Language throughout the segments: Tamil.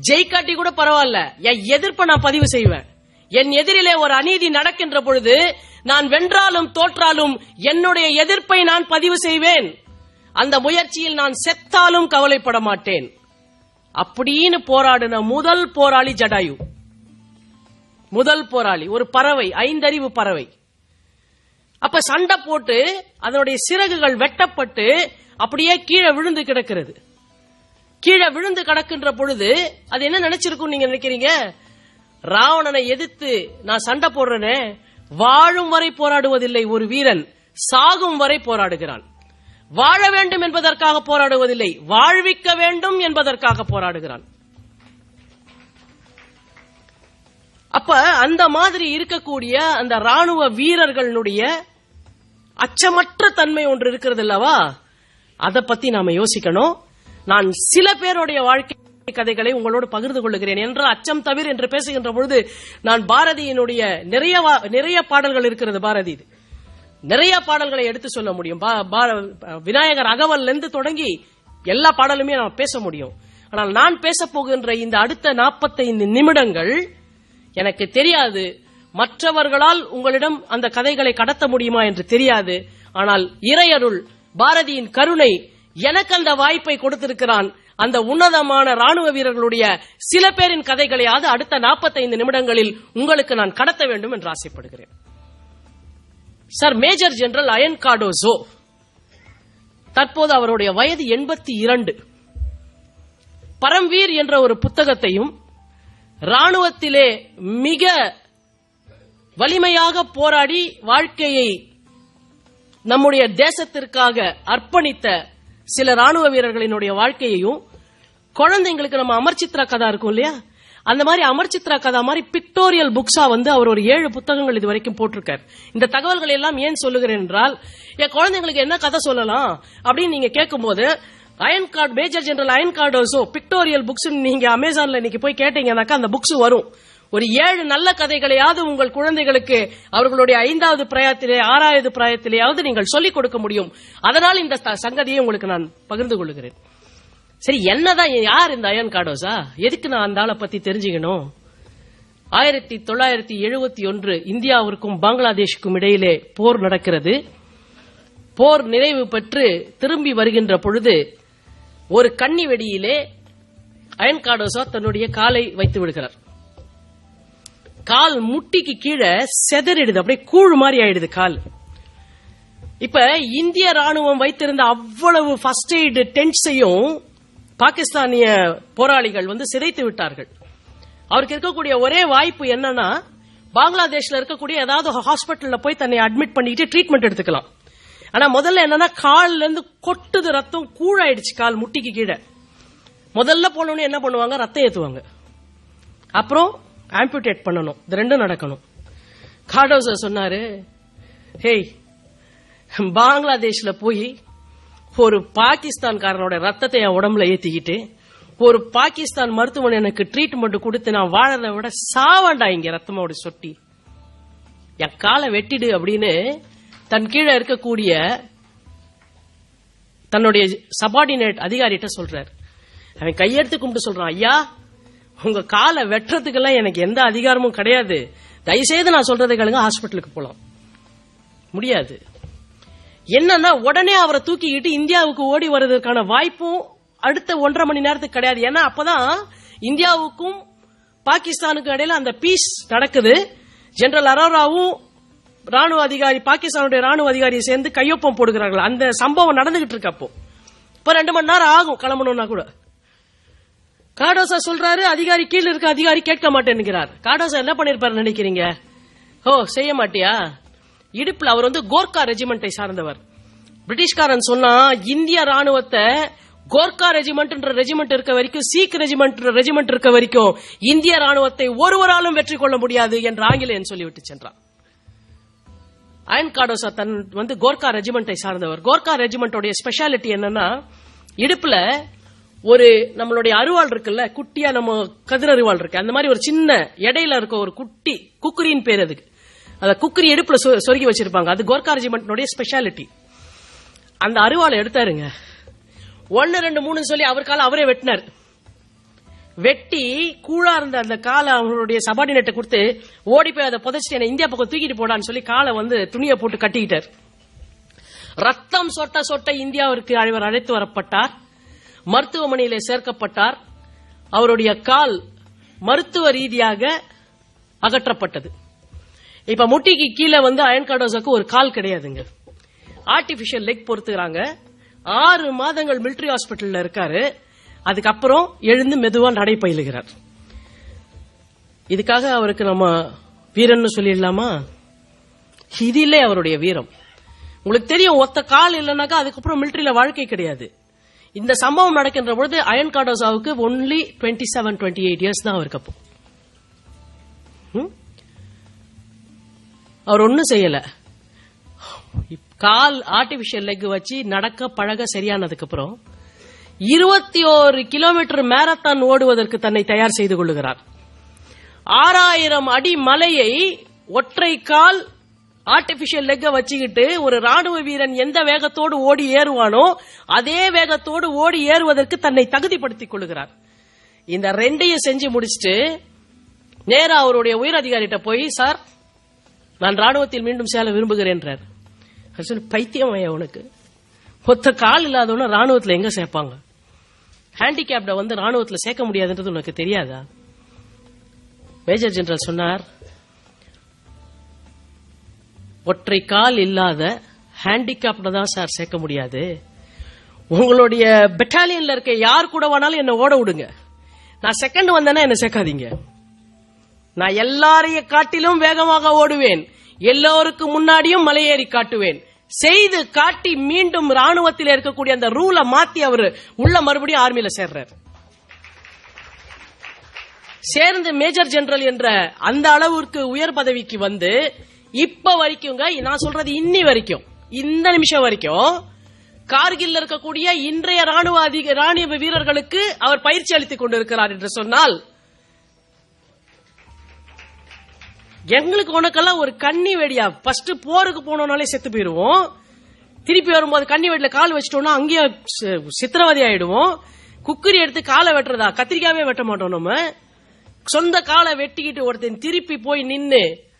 ஜெயிக்காட்டி கூட பரவாயில்ல. என் எதிர்ப்பை நான் பதிவு செய்வேன். என் எதிரிலே ஒரு அநீதி நடக்கின்ற பொழுது நான் வென்றாலும் தோற்றாலும் என்னுடைய எதிர்ப்பை நான் பதிவு செய்வேன். அந்த முயற்சியில் நான் செத்தாலும் கவலைப்பட மாட்டேன். அப்படின்னு போராடின முதல் போராளி ஜடாயு. முதல் போராளி ஒரு பறவை ஐந்தறிவு பறவை. அப்ப சண்டை போட்டு அதனுடைய சிறகுகள் வெட்டப்பட்டு அப்படியே கீழே விழுந்து கிடக்கிறது. கீழே விழுந்து கிடக்கின்ற பொழுது அது என்ன நினைச்சிருக்கும் நீங்க நினைக்கிறீங்க? ராவணனை எதிர்த்து நான் சண்டை போடுறேனே வாழும் வரை போராடுவதில்லை ஒரு வீரன் சாகும் வரை போராடுகிறான். வாழ வேண்டும் என்பதற்காக போராடுவதில்லை வாழ்விக்க வேண்டும் என்பதற்காக போராடுகிறான். அப்ப அந்த மாதிரி இருக்கக்கூடிய அந்த ராணுவ வீரர்களுடைய அச்சமற்ற தன்மை ஒன்று இருக்கிறது அல்லவா? அதை பத்தி நாம யோசிக்கணும். நான் சில பேருடைய வாழ்க்கை கதைகளை உங்களோடு பகிர்ந்து கொள்கிறேன் என்ற அச்சம் தவிர என்று பேசுகின்ற பொழுது நான் பாரதியினுடைய நிறைய வா- நிறைய பாடல்கள் இருக்கிறது பாரதி. நிறைய பாடல்களை எடுத்து சொல்ல முடியும். பா- விநாயகர் அகவல்ல இருந்து தொடங்கி எல்லா பாடலுமே நான் பேச முடியும். ஆனால் நான் பேச போகின்ற இந்த அடுத்த 45 நிமிடங்கள் எனக்கு தெரியாது. மற்றவர்களால் உங்களிடம் அந்த கதைகளை கடத்த முடியுமா என்று தெரியாது. ஆனால் இறையருள் பாரதியின் கருணை எனக்கு அந்த வாய்ப்பை கொடுத்திருக்கிறான். அந்த உன்னதமான ராணுவ வீரர்களுடைய சில பேரின் கதைகளையாவது அடுத்த 45 நிமிடங்களில் உங்களுக்கு நான் கடத்த வேண்டும் என்று ஆசைப்படுகிறேன். Sir major general Ian Cardozo தற்போது அவருடைய வயது எண்பத்தி இரண்டு. பரம்வீர் என்ற ஒரு புத்தகத்தையும் ராணுவத்திலே மிக வலிமையாக போராடி வாழ்க்கையை நம்முடைய தேசத்திற்காக அர்ப்பணித்த சில ராணுவ வீரர்களினுடைய வாழ்க்கையையும் குழந்தைங்களுக்கு நம்ம அமர்ச்சித்ரா கதா இருக்கும் இல்லையா? அந்த மாதிரி அமர்ச்சித்ரா கதா மாதிரி பிக்டோரியல் புக்ஸா வந்து அவர் ஒரு ஏழு புத்தகங்கள் இது வரைக்கும் போட்டிருக்கார். இந்த தகவல்கள் எல்லாம் ஏன் சொல்லுகிறேன் என்றால் என் குழந்தைங்களுக்கு என்ன கதை சொல்லலாம்? அப்படின்னு நீங்க கேட்கும்போது Ian card major general Ian Cardozo pictorial books நீங்க அமேசான்ல இன்னைக்கு போய் கேட்டீங்கன்னாக்கா அந்த புக்ஸ் வரும். ஒரு ஏழு நல்ல கதைகளையாவது உங்கள் குழந்தைகளுக்கு அவர்களுடைய ஐந்தாவது பிராயத்திலே ஆறாவது பிராயத்திலேயாவது நீங்கள் சொல்லிக் கொடுக்க முடியும். அதனால் இந்த சங்கதியை உங்களுக்கு நான் பகிர்ந்து கொள்கிறேன். சரி என்னதான் யார் இந்த அயன் கார்டோஸா எதுக்கு நான் அந்த ஆளை பத்தி தெரிஞ்சுக்கணும்? ஆயிரத்தி தொள்ளாயிரத்தி எழுபத்தி ஒன்று இந்தியாவிற்கும் பங்களாதேஷுக்கும் இடையிலே போர் நடக்கிறது. போர் நிறைவு பெற்று திரும்பி வருகின்ற பொழுது ஒரு கன்னி வெடியிலே அயன் காடோசா தன்னுடைய காலை வைத்து விடுகிறார். கால் முட்டிக்கு கீழே செதறிடுது. அப்படியே கூழ் மாதிரி ஆயிடுது கால். இப்ப இந்திய ராணுவம் வைத்திருந்த அவ்வளவு ஃபர்ஸ்ட் எய்டு டென்ட்ஸையும் பாகிஸ்தானிய போராளிகள் வந்து சிதைத்து விட்டார்கள். அவருக்கு இருக்கக்கூடிய ஒரே வாய்ப்பு என்னன்னா பங்களாதேஷ்ல இருக்கக்கூடிய ஏதாவது ஹாஸ்பிட்டல்ல போய் தன்னை அட்மிட் பண்ணிக்கிட்டு ட்ரீட்மெண்ட் எடுத்துக்கலாம். ஆனா முதல்ல என்னன்னா கால்ல இருந்து கொட்டுது ரத்தம் கூழாயிடுச்சு கால் முட்டிக்கு கீழே. முதல்ல போனோன்னு என்ன பண்ணுவாங்க? ரத்தம் ஏத்துவாங்க. அப்புறம் ஆம்புடேட் பண்ணணும். இது ரெண்டும் நடக்கணும். கார்டோசர் சொன்னாரு ஹேய் பங்களாதேஷ்ல போய் ஒரு பாகிஸ்தான்காரனோட ரத்தத்தை என் உடம்புல ஏத்திக்கிட்டு ஒரு பாகிஸ்தான் மருத்துவன் எனக்கு ட்ரீட்மெண்ட் கொடுத்து நான் வாழறத விட சாவண்டா இங்க ரத்தமோட சொட்டி. என் காலை வெட்டிடு அப்படின்னு தன் கீழே இருக்கக்கூடிய தன்னுடைய சபார்டினேட் அதிகாரிகிட்ட சொல்றார். அவன் கையெடுத்து கும்பிட்டு சொல்றான் ஐயா உங்க காலை வெட்டுறதுக்கெல்லாம் எனக்கு எந்த அதிகாரமும் கிடையாது. தயவுசெய்து நான் சொல்றதை கேளுங்க ஹாஸ்பிட்டலுக்கு போலாம். முடியாது. என்னன்னா உடனே அவரை தூக்கிக்கிட்டு இந்தியாவுக்கு ஓடி வர்றதுக்கான வாய்ப்பும் அடுத்த ஒன்றரை மணி நேரத்துக்கு கிடையாது. ஏன்னா அப்பதான் இந்தியாவுக்கும் பாகிஸ்தானுக்கும் இடையில அந்த பீஸ் நடக்குது. ஜெனரல் அரோராவும் ராணுவ அதிகாரி பாகிஸ்தானுடைய ராணுவ அதிகாரியை சேர்ந்து கையொப்பம் போடுகிறார்கள். அந்த சம்பவம் நடந்துகிட்டு இருக்கு அப்போ. இப்ப ரெண்டு மணி நேரம் ஆகும் கிளம்பணும்னா கூட. காடோசா சொல்றாரு அதிகாரி கீழ இருக்க அதிகாரி கேட்க மாட்டேன்னுகிறார் காடோசா என்ன பண்ணிருப்பாரு நினைக்கிறீங்க? ஓ செய்ய மாட்டியா? இடுப்புல அவர் வந்து கோர்க்கா ரெஜிமெண்டை சார்ந்தவர். பிரிட்டிஷ்காரன் சொன்னா இந்திய ராணுவத்தை கோர்க்கா ரெஜிமெண்ட்ன்ற ரெஜிமெண்ட் இருக்க வரைக்கும் சீக் ரெஜிமெண்ட் ரெஜிமெண்ட் இருக்க வரைக்கும் இந்திய ராணுவத்தை ஒருவராலும் வெற்றி கொள்ள முடியாது என்று ஆங்கிலேயன் சொல்லிவிட்டு சென்றான். அயன் காடோசா தன் வந்து கோர்க்கா ரெஜிமெண்டை சார்ந்தவர். கோர்க்கா ரெஜிமெண்டோடைய ஸ்பெஷாலிட்டி என்னன்னா இடுப்புல ஒரு நம்மளுடைய அருவாள் இருக்குல்ல குட்டியா நம்ம கதிர் அருவாள் இருக்கு. அந்த மாதிரி ஒரு சின்ன இடையில இருக்க ஒரு குட்டி குக்குரின்னு பேர் அதுக்கு. அத குக்குரி எடுப்புல சொ- சொருகி வச்சிருப்பாங்க. அது கோர்கா ரெஜிமெண்டோடைய ஸ்பெஷாலிட்டி அந்த அருவாளை எடுத்தாருங்க. ஒன்னு ரெண்டு மூணு சொல்லி அவர் கால அவரே வெட்டினார். வெட்டி கூழா இருந்த அந்த காலை அவருடைய சபார்டினேட்டை கொடுத்து ஓடி போய் அதை புதைச்சிட்டு என்ன இந்தியா பக்கம் தூக்கிட்டு போடான்னு சொல்லி காலை வந்து துணியை போட்டு கட்டிக்கிட்டார். ரத்தம் சொட்ட சொட்ட இந்தியாவிற்கு அழைவர் அழைத்து வரப்பட்டார். மருத்துவமனையிலே சேர்க்கப்பட்டார். அவருடைய கால் மருத்துவ ரீதியாக அகற்றப்பட்டது. இப்ப முட்டிக்கு கீழே வந்து அயன் கார்டோஸுக்கு ஒரு கால் கிடையாதுங்க. ஆர்டிபிஷியல் லெக் பொறுத்துக்கிறாங்க. ஆறு மாதங்கள் மிலிட்டரி ஹாஸ்பிட்டல்ல இருக்காரு. அதுக்கப்புறம் எழுந்து மெதுவா நடைபயிலுகிறார். இதுக்காக அவருக்கு நம்ம வீரன்னு சொல்லிடலாமா? இதிலே அவருடைய வீரம். உங்களுக்கு தெரியும் ஒத்த கால் இல்லைனாக்கா அதுக்கப்புறம் மிலிட்ரியில வாழ்க்கை கிடையாது. இந்த சம்பவம் நடக்கின்ற பொழுது Ian காடோசாவுக்கு only twenty seven twenty eight years தான் அவருக்கு அப்போ. ம்? அவர் ஒன்னும் செய்யல. கால் ஆர்டிபிஷியல் லெக் வச்சு நடக்க பழக சரியானதுக்கு அப்புறம் இருபத்தி ஓரு கிலோமீட்டர் மேரத்தான் ஓடுவதற்கு தன்னை தயார் செய்து கொள்ளுகிறார். ஆறாயிரம் அடி மலையை ஒற்றை கால் ஆர்டிபிஷியல் லெக்க வச்சுக்கிட்டு ஒரு ராணுவ வீரன் எந்த வேகத்தோடு ஓடி ஏறுவானோ அதே வேகத்தோடு ஓடி ஏறுவதற்கு தன்னை தகுதிப்படுத்திக் கொள்கிறார். இந்த ரெண்டையும் செஞ்சு முடிச்சுட்டு நேரா அவருடைய உயர் அதிகாரிகிட்ட போய் சார் நான் ராணுவத்தில் மீண்டும் சேர விரும்புகிறேன்றார் அவர் பைத்தியம் உனக்கு? ஒத்த கால் இல்லாதவன ராணுவத்தில் எங்க சேர்ப்பாங்க? ஹேண்டிகேப்ட வந்து ராணுவத்தில் சேர்க்க முடியாதுன்றது உனக்கு தெரியாதா? மேஜர் ஜெனரல் சொன்னார் ஒற்றை கால் இல்லாத ஹேண்டிகேப்ட தான் சார் சேர்க்க முடியாது. உங்களுடைய பெட்டாலியன்ல இருக்க யார் கூட வேணாலும் என்ன ஓட விடுங்க. நான் செகண்ட் வந்தேன்னா என்ன சேர்க்காதீங்க. நான் எல்லாரையும் காட்டிலும் வேகமாக ஓடுவேன். எல்லோருக்கும் முன்னாடியும் மலையேறி காட்டுவேன். செய்து காட்டி மீண்டும் ராணுவத்தில் இருக்கக்கூடிய அந்த ரூலை மாத்தி அவர் உள்ள மறுபடியும் ஆர்மியில சேர்றார். சேர்ந்து மேஜர் ஜெனரல் என்ற அந்த அளவிற்கு உயர் பதவிக்கு வந்து இப்ப வரைக்கும்ங்க நான் சொல்றது இன்னி வரைக்கும். இந்த நிமிஷம் வரைக்கும் கார்கில் இருக்கக்கூடிய இன்றைய ராணுவ அதிக ராணுவ வீரர்களுக்கு அவர் பயிற்சி அளித்துக் கொண்டிருக்கிறார் என்று சொன்னால் எங்களுக்கு உனக்கெல்லாம் ஒரு கன்னி வெடியா? ஃபர்ஸ்ட் போருக்கு போனோம்னாலே செத்து போயிருவோம் திருப்பி வரும்போது கன்னி வெடியில கால் வச்சிட்டோம்னா அங்கேயே சி- சித்திரவதை ஆயிடுவோம். குக்கரி எடுத்து காலை வெட்டுறதா? கத்திரிக்காவே வெட்ட மாட்டோம் நம்ம. சொந்த காலை வெட்டிக்கிட்டு ஒருத்தன் திருப்பி போய் நின்று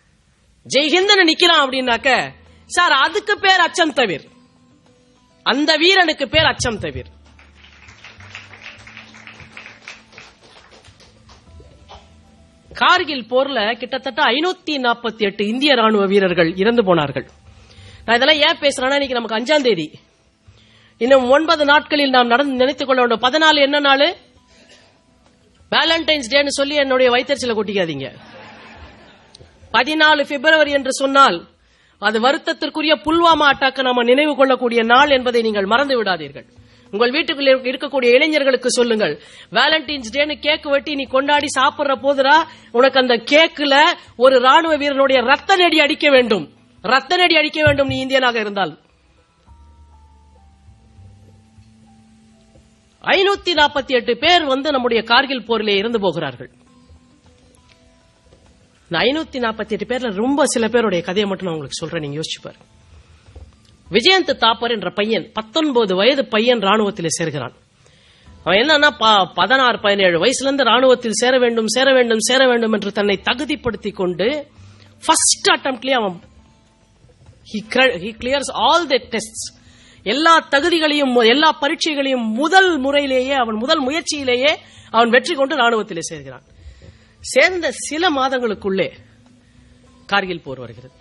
ஜெய்ஹிந்தன் நிக்கிறான் அப்படின்னாக்க சார் அதுக்கு பேர் அச்சம் தவிர். அந்த வீரனுக்கு பேர் அச்சம் தவிர். கார்கில் போர்ல கிட்டத்தட்ட ஐநூத்தி நாற்பத்தி எட்டு இந்திய ராணுவ வீரர்கள் இறந்து போனார்கள். நான் இதெல்லாம் ஏன் பேசுறேன்னா இன்னைக்கு நமக்கு அஞ்சாம் தேதி. இன்னும் ஒன்பது நாட்களில் நாம் நடந்து நினைத்துக் கொள்ள வேண்டும். பதினாலு என்ன நாள்? வேலண்டைன்ஸ் டேன்னு சொல்லி என்னுடைய வைத்தறிச்சல கொட்டிக்காதீங்க. பதினாலு பிப்ரவரி என்று சொன்னால் அது வருத்தத்திற்குரிய புல்வாமா அட்டாக்க நாம நினைவு கொள்ளக்கூடிய நாள் என்பதை நீங்கள் மறந்து விடாதீர்கள். உங்கள் வீட்டுக்குள்ள இருக்கக்கூடிய இளைஞர்களுக்கு சொல்லுங்கள் வேலண்டைன்ஸ் டேன்னு கேக் வெட்டி நீ கொண்டாடி சாப்பிடுற போதுரா உனக்கு அந்த கேக்குல ஒரு ராணுவ வீரனுடைய ரத்த நெடி அடிக்க வேண்டும். ரத்த நெடி அடிக்க வேண்டும் நீ இந்தியனாக இருந்தால். ஐநூத்தி நாற்பத்தி எட்டு பேர் வந்து நம்முடைய கார்கில் போரிலே இறந்து போகிறார்கள். இந்த ஐநூத்தி நாற்பத்தி எட்டு பேர்ல ரொம்ப சில பேருடைய கதையை மட்டும் நான் உங்களுக்கு சொல்றேன். நீங்க யோசிச்சு பாரு விஜயந்த் தாப்பர் என்ற பையன் பத்தொன்பது வயது பையன் ராணுவத்தில் சேர்கிறான். அவன் என்னன்னா ப- பதினாறு பதினேழு வயசுல இருந்து ராணுவத்தில் சேர வேண்டும் சேர வேண்டும் சேர வேண்டும் என்று தன்னை தகுதிப்படுத்தி கொண்டு ஃபர்ஸ்ட் அட்டம்ப்ட்லயே அவன் he clears all the test எல்லா தகுதிகளையும் எல்லா பரீட்சைகளையும் முதல் முறையிலேயே அவன் முதல் முயற்சியிலேயே அவன் வெற்றி கொண்டு ராணுவத்திலே சேர்கிறான். சேர்ந்த சில மாதங்களுக்குள்ளே கார்கில் போர் வருகிறது.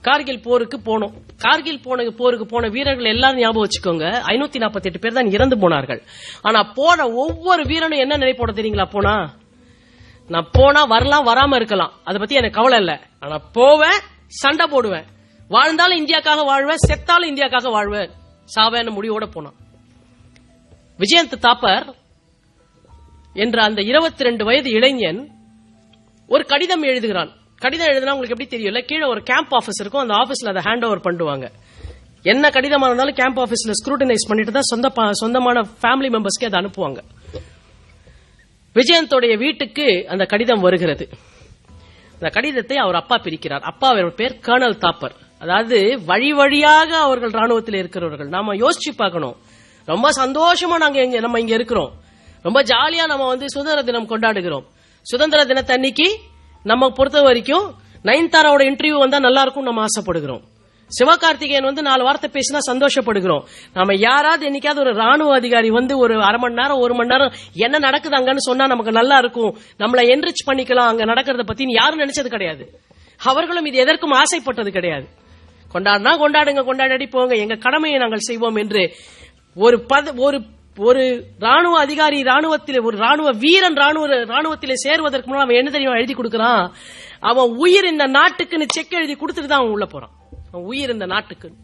கார்கில் போருக்கு போனோம். கார்கில் போன போருக்கு போன வீரர்கள் எல்லாரும் ஞாபகம் வச்சுக்கோங்க. ஐநூத்தி நாற்பத்தி எட்டு பேர் தான் இறந்து போனார்கள். ஆனா போன ஒவ்வொரு வீரனும் என்ன நினைப்போட தெரியுங்களா? போனா நான் போனா வரலாம் வராம இருக்கலாம். அதை பத்தி எனக்கு கவலை இல்லை. ஆனா போவேன் சண்டை போடுவேன். வாழ்ந்தாலும் இந்தியாக்காக வாழ்வேன் செத்தாலும் இந்தியாக்காக வாழ்வேன். சாவேன்னு முடிவோட போனான். விஜயந்த் தாப்பர் என்ற அந்த 22 வயது இளைஞன் ஒரு கடிதம் எழுதுகிறான். கடிதம் எழுதுனா உங்களுக்கு எப்படி தெரியல கீழே ஒரு கேம்ப் ஆபீஸ் இருக்கும். அந்த ஆபீஸ்ல அதை ஹேண்ட் ஓவர் பண்ணுவாங்க. என்ன கடிதமா இருந்தாலும் கேம்ப் ஆபீஸ்ல ஸ்க்ரூட்டனைஸ் பண்ணிட்டு தான் சொந்த சொந்தமான ஃபேமிலி மெம்பர்ஸ்க்கு அதை அனுப்புவாங்க. விஜயந்தோடைய வீட்டுக்கு அந்த கடிதம் வருகிறது. அந்த கடிதத்தை அவர் அப்பா பிரிக்கிறார். அப்பா அவர் பேர் கர்னல் தாப்பர் அதாவது வழி வழியாக அவர்கள் ராணுவத்தில் இருக்கிறவர்கள். நாம யோசிச்சு பார்க்கணும். ரொம்ப சந்தோஷமா நாங்க நம்ம இங்க இருக்கிறோம். ரொம்ப ஜாலியா நம்ம வந்து சுதந்திர தினம் கொண்டாடுகிறோம். சுதந்திர தினத்தன்னைக்கு நம்ம பொறுத்த வரைக்கும் நயன்தாராவோட இன்டர்வியூ வந்தா நல்லா இருக்கும் நம்ம ஆசைப்படுகிறோம். சிவகார்த்திகேயன் வந்து நாலு வார்த்தை பேசினா சந்தோஷப்படுகிறோம். நம்ம யாராவது என்னைக்காவது ஒரு ராணுவ அதிகாரி வந்து ஒரு அரை மணி நேரம் ஒரு மணி நேரம் என்ன நடக்குது அங்கன்னு சொன்னா நமக்கு நல்லா இருக்கும். நம்மளை என்ரிச் பண்ணிக்கலாம் அங்க நடக்கிறத பத்தி யாரும் நினைச்சது கிடையாது. அவர்களும் இது எதற்கும் ஆசைப்பட்டது கிடையாது. கொண்டாடினா கொண்டாடுங்க கொண்டாடி போங்க எங்க கடமையை நாங்கள் செய்வோம் என்று ஒரு பத ஒரு ஒரு ராணுவ அதிகாரி ராணுவத்திலே ஒரு ராணுவ வீரன் ராணுவ ராணுவத்திலே சேருவதற்கு முன் அவன் என்ன தெரியும் எழுதி கொடுக்கறான்? அவன் உயிர் இந்த நாட்டுக்குன்னு செக் எழுதி கொடுத்துட்டு தான் அவன் உள்ள போறான். அவன் உயிர் இந்த நாட்டுக்குன்னு.